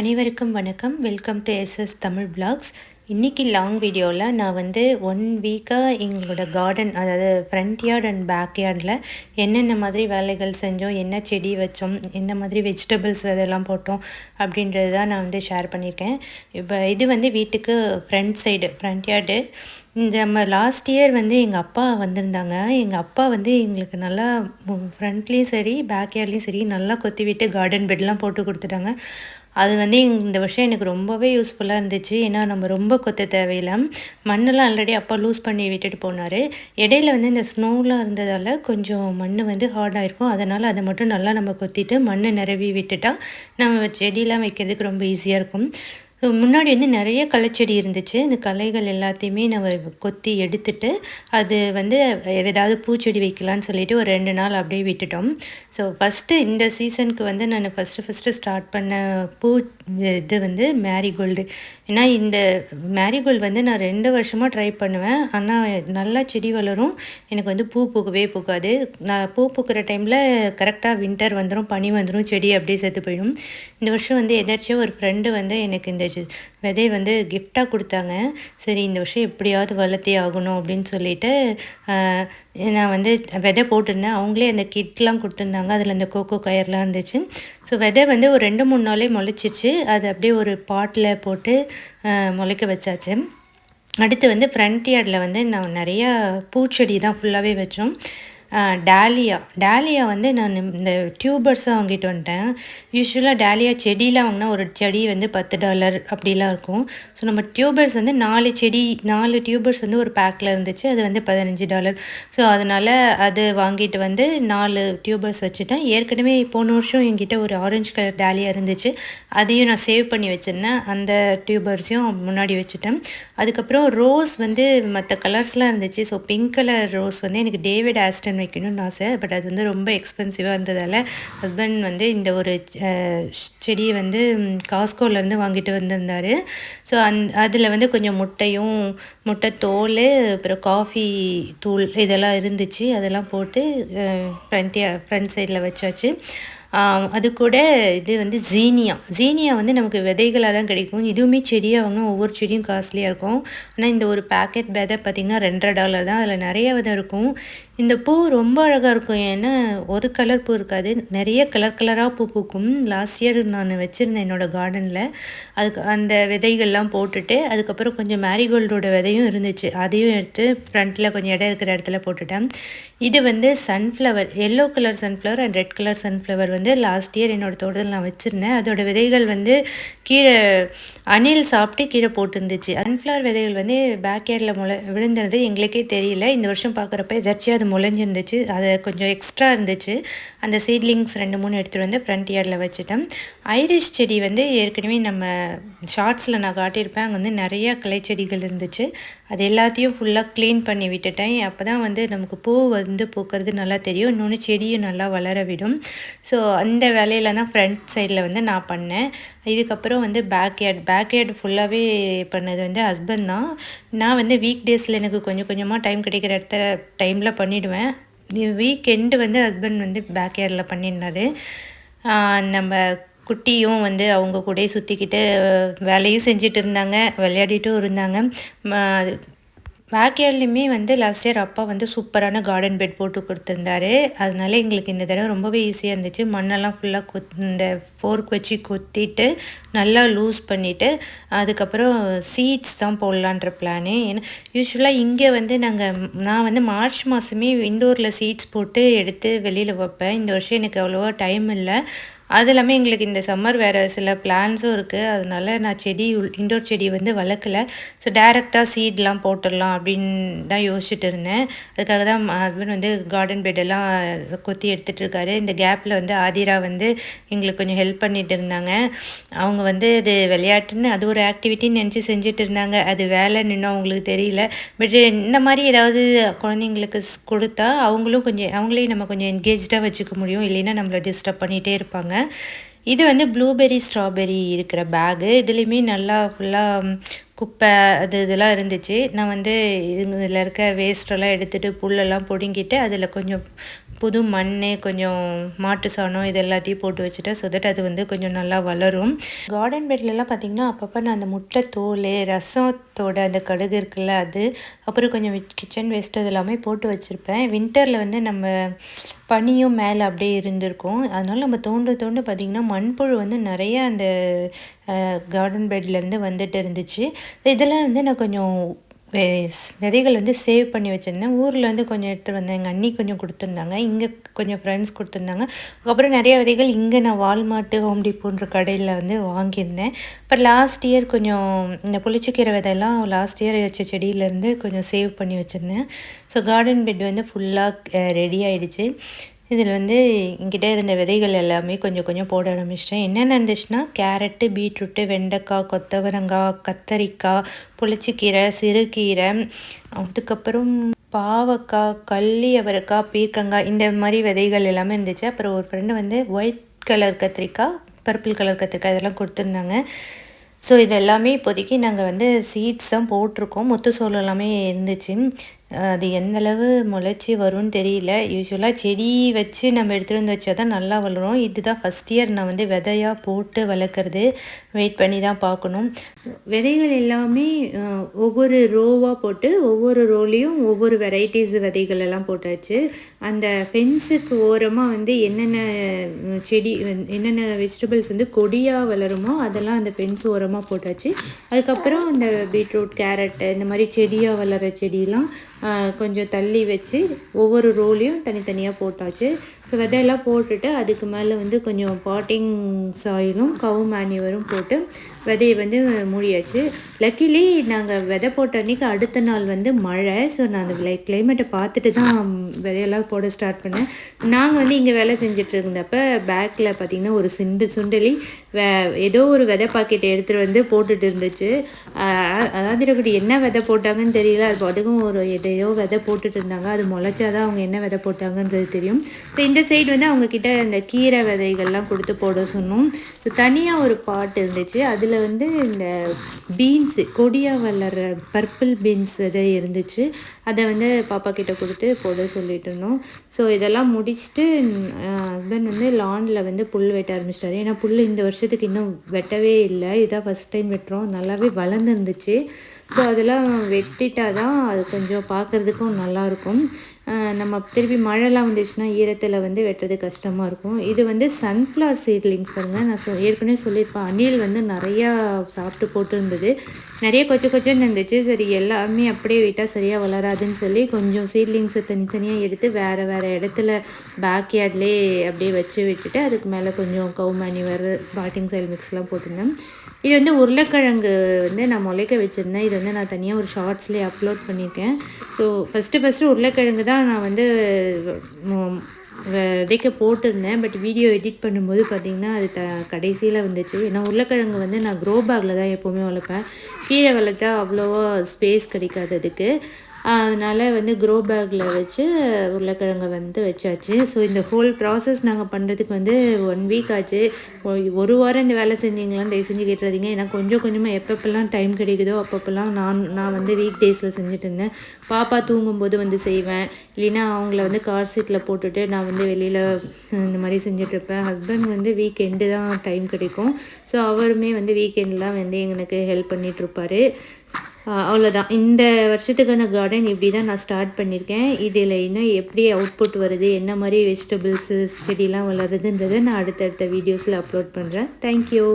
அனைவருக்கும் வணக்கம். Welcome to SS Tamil blogs இன்றைக்கி லாங் வீடியோவில் நான் வந்து ஒன் வீக்காக எங்களோட கார்டன் அதாவது ஃப்ரண்ட் யார்ட் அண்ட் பேக் யார்டில் என்னென்ன மாதிரி வேலைகள் செஞ்சோம் என்ன செடி வச்சோம் எந்த மாதிரி வெஜிடபிள்ஸ் இதெல்லாம் போட்டோம் அப்படின்றது தான் நான் வந்து ஷேர் பண்ணியிருக்கேன். இப்போ இது வந்து வீட்டுக்கு ஃப்ரண்ட் சைடு ஃப்ரண்ட் யார்டு இந்த நம்ம லாஸ்ட் இயர் வந்து எங்கள் அப்பா வந்திருந்தாங்க. எங்கள் அப்பா வந்து எங்களுக்கு நல்லா ஃப்ரண்ட்லேயும் சரி பேக் யார்ட்லேயும் சரி நல்லா கொத்தி விட்டு கார்டன் பெட்லாம் போட்டு கொடுத்துட்டாங்க. அது வந்து இந்த வருஷம் எனக்கு ரொம்பவே யூஸ்ஃபுல்லாக இருந்துச்சு. ஏன்னா நம்ம ரொம்ப கொத்த தேவையில்லை. மண்ணெல்லாம் ஆல்ரெடி அப்பா லூஸ் பண்ணி விட்டுட்டு போனார். இடையில வந்து இந்த ஸ்னோலாம் இருந்ததால் கொஞ்சம் மண் வந்து ஹார்டாக இருக்கும் அதனால் அதை மட்டும் நல்லா நம்ம கொத்திட்டு மண்ணை நிரவி விட்டுட்டா நம்ம செடியெலாம் வைக்கிறதுக்கு ரொம்ப ஈஸியாக இருக்கும். ஸோ முன்னாடி வந்து நிறைய களைச்செடி இருந்துச்சு. இந்த களைகள் எல்லாத்தையுமே நம்ம கொத்தி எடுத்துட்டு அது வந்து ஏதாவது பூச்செடி வைக்கலான்னு சொல்லிட்டு ஒரு ரெண்டு நாள் அப்படியே விட்டுட்டோம். ஸோ ஃபஸ்ட்டு இந்த சீசனுக்கு வந்து நான் ஃபஸ்ட்டு ஃபஸ்ட்டு ஸ்டார்ட் பண்ண பூ இது வந்து மேரிகோல்டு ஏன்னா இந்த மேரிகோல்டு வந்து நான் ரெண்டு வருஷமாக ட்ரை பண்ணுவேன். ஆனால் நல்லா செடி வளரும். எனக்கு வந்து பூ பூக்கவே பூக்காது. நான் பூ பூக்கிற டைமில் கரெக்டாக வின்டர் வந்துடும் பனி வந்துடும் செடி அப்படியே செத்து போயிடும். இந்த வருஷம் வந்து எதாச்சும் ஒரு ஃப்ரெண்டு வந்து எனக்கு இந்த விதை வந்து கிஃப்டாக கொடுத்தாங்க. சரி இந்த வருஷம் எப்படியாவது வளர்த்தே ஆகணும் அப்படின்னு சொல்லிட்டு நான் வந்து விதை போட்டிருந்தேன். அவங்களே அந்த கிட்லாம் கொடுத்துருந்தாங்க. அதில் அந்த கோகோ கயர்லாம் இருந்துச்சு. ஸோ விதை வந்து ஒரு ரெண்டு மூணு நாளே முளைச்சிச்சு. அது அப்படியே ஒரு பாட்டில் போட்டு முளைக்க வச்சாச்சு. அடுத்து வந்து ஃப்ரண்ட் யார்டில் வந்து நான் நிறையா பூச்செடி தான் ஃபுல்லாகவே வச்சோம். டேலியா டேலியா வந்து நான் இந்த டியூபர்ஸாக வாங்கிட்டு வந்துட்டேன். யூஸ்வலாக டேலியா செடியெலாம் வாங்கினா ஒரு செடி வந்து பத்து டாலர் அப்படிலாம் இருக்கும். ஸோ நம்ம டியூபர்ஸ் வந்து நாலு செடி நாலு டியூபர்ஸ் வந்து ஒரு பேக்கில் இருந்துச்சு. அது வந்து பதினஞ்சு டாலர் ஸோ அதனால் அது வாங்கிட்டு வந்து நாலு டியூபர்ஸ் வச்சுட்டேன். ஏற்கனவே போன வருஷம் என்கிட்ட ஒரு ஆரஞ்சு கலர் டேலியா இருந்துச்சு. அதையும் நான் சேவ் பண்ணி வச்சுருந்தேன். அந்த டியூபர்ஸையும் முன்னாடி வச்சுட்டேன். அதுக்கப்புறம் ரோஸ் வந்து மற்ற கலர்ஸ்லாம் இருந்துச்சு. ஸோ பிங்க் கலர் ரோஸ் வந்து எனக்கு டேவிட் ஆஸ்டன் வைக்கணும்னு ஆசை. பட் அது வந்து ரொம்ப எக்ஸ்பென்சிவாக இருந்ததால் ஹஸ்பண்ட் வந்து இந்த ஒரு செடியை வந்து காஸ்கோலேருந்து வாங்கிட்டு வந்திருந்தார். ஸோ அந் அதில் வந்து கொஞ்சம் முட்டையும் முட்டை தோல் அப்புறம் காஃபி தூள் இதெல்லாம் இருந்துச்சு. அதெல்லாம் போட்டு ஃப்ரண்ட்டியா ஃப்ரண்ட் சைடில் வச்சாச்சு. அது கூட இது வந்து ஜீனியா ஜீனியா வந்து நமக்கு விதைகளாக தான் கிடைக்கும். இதுவுமே செடியாக வாங்கினா ஒவ்வொரு செடியும் காஸ்ட்லியாக இருக்கும். ஆனால் இந்த ஒரு பேக்கெட் விதை பார்த்திங்கன்னா ரெண்டரை டாலர் தான். அதில் நிறைய விதை இருக்கும். இந்த பூ ரொம்ப அழகாக இருக்கும். ஏன்னா ஒரு கலர் பூ இருக்காது. நிறைய கலர் கலராக பூ பூக்கும். லாஸ்ட் இயர் நான் வச்சுருந்தேன் என்னோடய கார்டனில் அதுக்கு அந்த விதைகள்லாம் போட்டுட்டு அதுக்கப்புறம் கொஞ்சம் மேரிகோல்டோட விதையும் இருந்துச்சு. அதையும் எடுத்து ஃப்ரண்ட்டில் கொஞ்சம் இடம் இருக்கிற இடத்துல போட்டுட்டேன். இது வந்து sunflower yellow colour sunflower and red colour sunflower வந்து லாஸ்ட் இயர் என்னோடய தோட்டத்தில் நான் வச்சுருந்தேன். அதோடய விதைகள் வந்து கீழே அணில் சாப்பிட்டு கீழே போட்டுருந்துச்சு. சன்ஃப்ளவர் விதைகள் வந்து பேக் யார்டில் முளை விழுந்தது எங்களுக்கே தெரியல. இந்த வருஷம் பார்க்குறப்ப எதாச்சியாக அது முளைஞ்சிருந்துச்சு. அது கொஞ்சம் எக்ஸ்ட்ரா இருந்துச்சு. அந்த சீட்லிங்ஸ் ரெண்டு மூணு எடுத்துகிட்டு வந்து ஃப்ரண்ட் இயரில் வச்சுட்டேன். ஐரிஷ் செடி வந்து ஏற்கனவே நம்ம ஷார்ட்ஸில் நான் காட்டியிருப்பேன். அங்கே வந்து நிறையா கிளைச்செடிகள் இருந்துச்சு. அது எல்லாத்தையும் ஃபுல்லாக க்ளீன் பண்ணி விட்டுட்டேன். அப்போ தான் வந்து நமக்கு பூ வந்து பூக்கிறது நல்லா தெரியும். இன்னொன்று செடியும் நல்லா வளர விடும் ஸோ அந்த வேலையில் தான் ஃப்ரண்ட் சைடில் வந்து நான் பண்ணேன். இதுக்கப்புறம் வந்து பேக் யார்ட் பேக் யார்டு ஃபுல்லாகவே பண்ணது வந்து ஹஸ்பண்ட் தான். நான் வந்து வீக் டேஸில் எனக்கு கொஞ்சம் கொஞ்சமாக டைம் கிடைக்கிற இடத்த டைமில் பண்ணிவிடுவேன் வீக் எண்டு வந்து ஹஸ்பண்ட் வந்து பேக் யார்டில் பண்ணியிருந்தாரு நம்ம குட்டியும் வந்து அவங்க கூட சுற்றிக்கிட்டு வேலையும் செஞ்சுட்டு இருந்தாங்க விளையாடிட்டும் இருந்தாங்க. பேக்யார்ட்லேயுமே வந்து லாஸ்ட் இயர் அப்பா வந்து சூப்பரான கார்டன் பெட் போட்டு கொடுத்துருந்தாரு. அதனால எங்களுக்கு இந்த தடவை ரொம்பவே ஈஸியாக இருந்துச்சு. மண்ணெல்லாம் ஃபுல்லாக கொத் இந்த ஃபோர்க் வச்சு கொத்திட்டு நல்லா லூஸ் பண்ணிவிட்டு அதுக்கப்புறம் சீட்ஸ் தான் போடலான்ற பிளானு ஏன்னா யூஸ்வலாக இங்கே வந்து நாங்கள் நான் வந்து மார்ச் மாதமே இண்டோரில் சீட்ஸ் போட்டு எடுத்து வெளியில் வைப்பேன். இந்த வருஷம் எனக்கு அவ்வளோவா டைம் இல்லை. அது இல்லாமல் எங்களுக்கு இந்த சம்மர் வேறு சில பிளான்ஸும் இருக்குது அதனால் நான் செடி இண்டோர் செடி வந்து வளர்க்கலை. ஸோ டேரெக்டாக சீட்லாம் போட்டுடலாம் அப்படின்னு தான் யோசிச்சுட்டு இருந்தேன். அதுக்காக தான் ஹஸ்பண்ட் வந்து கார்டன் பெட்டெல்லாம் கொத்தி எடுத்துகிட்டு இருக்காரு. இந்த கேப்பில் வந்து ஆதிரா வந்து எங்களுக்கு கொஞ்சம் ஹெல்ப் பண்ணிட்டு இருந்தாங்க. அவங்க வந்து அது விளையாட்டுன்னு அது ஒரு ஆக்டிவிட்டின்னு நினச்சி செஞ்சுட்டு இருந்தாங்க. அது வேலை நின்று அவங்களுக்கு தெரியல. பட் இந்த மாதிரி ஏதாவது குழந்தைங்களுக்கு கொடுத்தா அவங்களும் கொஞ்சம் அவங்களையும் நம்ம கொஞ்சம் என்கேஜாக வச்சுக்க முடியும். இல்லைன்னா நம்மளை டிஸ்டர்ப் பண்ணிகிட்டே இருப்பாங்க. இது வந்து ப்ளூபெரி ஸ்ட்ராபெரி இருக்கிற பேகு இதுலேயுமே நல்லா ஃபுல்லாக குப்பை அது இதெல்லாம் இருந்துச்சு. நான் வந்து இதில் இருக்க வேஸ்ட்டெல்லாம் எடுத்துகிட்டு புல்லெல்லாம் பிடுங்கிட்டு அதில் கொஞ்சம் புது மண் கொஞ்சம் மாட்டு சாணம் இது எல்லாத்தையும் போட்டு வச்சுட்டேன். ஸோ தட் அது வந்து கொஞ்சம் நல்லா வளரும். கார்டன் பெட்லலாம் பார்த்திங்கன்னா அப்பப்போ நான் அந்த முட்டை தோல் ரசத்தோட அந்த கடுகு இருக்குல்ல அது அப்புறம் கொஞ்சம் கிச்சன் வேஸ்ட் அது எல்லாமே போட்டு வச்சுருப்பேன். வின்டரில் வந்து நம்ம பனியும் மேலே அப்படியே இருந்திருக்கும். அதனால் நம்ம தோண்டு தோண்டு பார்த்திங்கன்னா மண்புழு வந்து நிறைய அந்த கார்டன் பெட்லேருந்து வந்துட்டு இருந்துச்சு. இதெல்லாம் வந்து நான் கொஞ்சம் விதைகள் வந்து சேவ் பண்ணி வச்சுருந்தேன். ஊரில் வந்து கொஞ்சம் எடுத்துகிட்டு வந்தேன். எங்கள் அண்ணி கொஞ்சம் கொடுத்துருந்தாங்க. இங்கே கொஞ்சம் ஃப்ரெண்ட்ஸ் கொடுத்துருந்தாங்க. அதுக்கப்புறம் நிறைய விதைகள் இங்கே நான் வால்மார்ட்டு ஹோம் டிப்போன்ற கடையில் வந்து வாங்கியிருந்தேன். அப்புறம் லாஸ்ட் இயர் கொஞ்சம் இந்த புளிச்சக்கீரை விதையெல்லாம் லாஸ்ட் இயர் வச்ச செடியிலேருந்து கொஞ்சம் சேவ் பண்ணி வச்சுருந்தேன். ஸோ கார்டன் பெட் வந்து ஃபுல்லாக ரெடி ஆகிடுச்சு இதில் வந்து என்கிட்ட இருந்த விதைகள் எல்லாமே கொஞ்சம் கொஞ்சம் போட ஆரம்பிச்சிட்டேன். என்னென்ன இருந்துச்சுன்னா கேரட்டு பீட்ரூட்டு வெண்டைக்காய் கொத்தவரங்காய் கத்தரிக்காய் புளிச்சிக்கீரை சிறுகீரை அதுக்கப்புறம் பாவக்காய் கள்ளி அவரைக்காய் பீர்க்கங்காய் இந்த மாதிரி விதைகள் எல்லாமே இருந்துச்சு. அப்புறம் ஒரு ஃப்ரெண்டு வந்து ஒயிட் கலர் கத்திரிக்காய் பர்பிள் கலர் கத்திரிக்காய் இதெல்லாம் கொடுத்துருந்தாங்க. ஸோ இது எல்லாமே இப்போதைக்கு நாங்கள் வந்து சீட்ஸ் தான் போட்டிருக்கோம். முத்து சோளம் எல்லாமே இருந்துச்சு. அது எந்தளவு முளைச்சி வரும்னு தெரியல. யூஸ்வலாக செடி வச்சு நம்ம எடுத்துகிட்டு வந்து வச்சா தான் நல்லா வளரும். இதுதான் ஃபஸ்ட் இயர் நான் வந்து விதையாக போட்டு வளர்க்குறது. வெயிட் பண்ணி தான் பார்க்கணும். விதைகள் எல்லாமே ஒவ்வொரு ரோவாக போட்டு ஒவ்வொரு ரோலையும் ஒவ்வொரு வெரைட்டிஸ் விதைகள் எல்லாம் போட்டாச்சு. அந்த ஃபென்ஸுக்கு ஓரமாக வந்து என்னென்ன செடி என்னென்ன வெஜிடபிள்ஸ் வந்து கொடியாக வளருமோ அதெல்லாம் அந்த ஃபென்ஸ் ஓரமாக போட்டாச்சு. அதுக்கப்புறம் இந்த பீட்ரூட் கேரட்டு இந்த மாதிரி செடியாக வளர செடியெலாம் கொஞ்சம் தள்ளி வச்சு ஒவ்வொரு ரோலையும் தனித்தனியாக போட்டாச்சு. ஸோ விதையெல்லாம் போட்டுட்டு அதுக்கு மேலே வந்து கொஞ்சம் பாட்டிங் சாயிலும் கவு மேனியூவரும் போட்டு விதையை வந்து மூடியாச்சு. லக்கிலி நாங்கள் விதை போட்ட அன்றைக்கி அடுத்த நாள் வந்து மழை. ஸோ நான் அந்த கிளைமேட்டை பார்த்துட்டு தான் விதையெல்லாம் போட ஸ்டார்ட் பண்ணேன். நாங்கள் வந்து இங்கே வேலை செஞ்சுட்டு இருந்தப்ப பேக்கில் பார்த்திங்கன்னா ஒரு சிண்டு சுண்டலி வே ஏதோ ஒரு விதை பாக்கெட் எடுத்துகிட்டு வந்து போட்டுட்டு இருந்துச்சு. அதாவது என்ன விதை போட்டாங்கன்னு தெரியல. அது பாட்டுக்கும் ஒரு எதையோ விதை போட்டுட்டு இருந்தாங்க. அது முளைச்சாதான் அவங்க என்ன விதை போட்டாங்கன்றது தெரியும். ஸோ இந்த சைடு வந்து அவங்கக்கிட்ட இந்த கீரை விதைகள்லாம் கொடுத்து போட சொன்னோம். தனியாக ஒரு பாட் இருந்துச்சு. அதில் வந்து இந்த பீன்ஸு கொடியாக வளர்கிற பர்பிள் பீன்ஸ் விதை இருந்துச்சு. அதை வந்து பாப்பா கிட்ட கொடுத்து போட சொல்லிட்டு இருந்தோம். ஸோ இதெல்லாம் முடிச்சுட்டு ஹஸ்பண்ட் வந்து லானில் வந்து புல் வெட்ட ஆரம்பிச்சிட்டாரு. ஏன்னா புல் இந்த வருஷத்துக்கு இன்னும் வெட்டவே இல்லை. இதான் ஃபஸ்ட் டைம் வெட்டுறோம். நல்லாவே வளர்ந்துருந்துச்சு. ஸோ அதெல்லாம் வெட்டிட்டா தான் அது கொஞ்சம் பார்க்குறதுக்கும் நல்லாயிருக்கும் நம்ம திருப்பி மழைலாம் வந்துச்சுன்னா ஈரத்தில் வந்து வெட்டுறது கஷ்டமாக இருக்கும். இது வந்து சன்ஃப்ளவர் சீட்லிங்ஸ் பாருங்கள் நான் சொ ஏற்கனவே சொல்லியிருப்பேன். அணில் வந்து நிறையா சாப்பிட்டு போட்டுருந்தது. நிறைய கொச்ச கொச்சன்னு இருந்துச்சு. சரி எல்லாமே அப்படியே விட்டால் சரியாக வளராதுன்னு சொல்லி கொஞ்சம் சீட்லிங்ஸை தனித்தனியாக எடுத்து வேறு வேறு இடத்துல பேக் யார்ட்லேயே அப்படியே வச்சு விட்டுட்டு அதுக்கு மேலே கொஞ்சம் கவுமானி வர பாட்டிங் சைல் மிக்ஸ்லாம் போட்டிருந்தேன். இது வந்து உருளைக்கிழங்கு வந்து நான் முளைக்க வச்சுருந்தேன். இது வந்து நான் தனியாக ஒரு ஷார்ட்ஸ்லேயே அப்லோட் பண்ணியிருக்கேன். ஸோ ஃபஸ்ட்டு ஃபஸ்ட்டு உருளைக்கிழங்கு தான் நான் வந்து விதைக்க போட்டிருந்தேன். பட் வீடியோ எடிட் பண்ணும்போது பார்த்திங்கன்னா அது த கடைசியில் வந்துச்சு. ஏன்னா உருளைக்கிழங்கு வந்து நான் க்ரோ பேக்கில் தான் எப்போவுமே வளர்ப்பேன். கீழே வளர்த்தா அவ்வளோவா ஸ்பேஸ் கிடைக்காது அதுக்கு. அதனால் வந்து க்ரோ பேக்கில் வச்சு உருளைக்கிழங்கை வந்து வச்சாச்சு. ஸோ இந்த ஹோல் ப்ராசஸ் நாங்கள் பண்ணுறதுக்கு வந்து ஒன் வீக் ஆச்சு. ஒரு வாரம் இந்த வேலை செஞ்சீங்களாம் தயவு செஞ்சு கேட்டுறதீங்க. ஏன்னா கொஞ்சம் கொஞ்சமாக எப்பப்பெல்லாம் டைம் கிடைக்குதோ அப்பப்பெல்லாம் நான் நான் வந்து வீக் டேஸில் செஞ்சுட்டு இருந்தேன். பாப்பா தூங்கும்போது வந்து செய்வேன். இல்லைன்னா அவங்கள வந்து கார் சீட்டில் போட்டுட்டு நான் வந்து வெளியில் இந்த மாதிரி செஞ்சிட்ருப்பேன் ஹஸ்பண்ட் வந்து வீக் எண்டு தான் டைம் கிடைக்கும். ஸோ அவருமே வந்து வீக்கெண்ட்லாம் வந்து எங்களுக்கு ஹெல்ப் பண்ணிகிட்ருப்பாரு அவ்வளோதான் இந்த வருஷத்துக்கான கார்டன் இப்படி தான் நான் ஸ்டார்ட் பண்ணியிருக்கேன் இதில் இன்னும் எப்படி அவுட்புட் வருது என்ன மாதிரி வெஜிடபிள்ஸு செடிலாம் வளருதுன்றதை நான் அடுத்தடுத்த வீடியோஸில் அப்லோட் பண்ணுறேன் தேங்க்யூ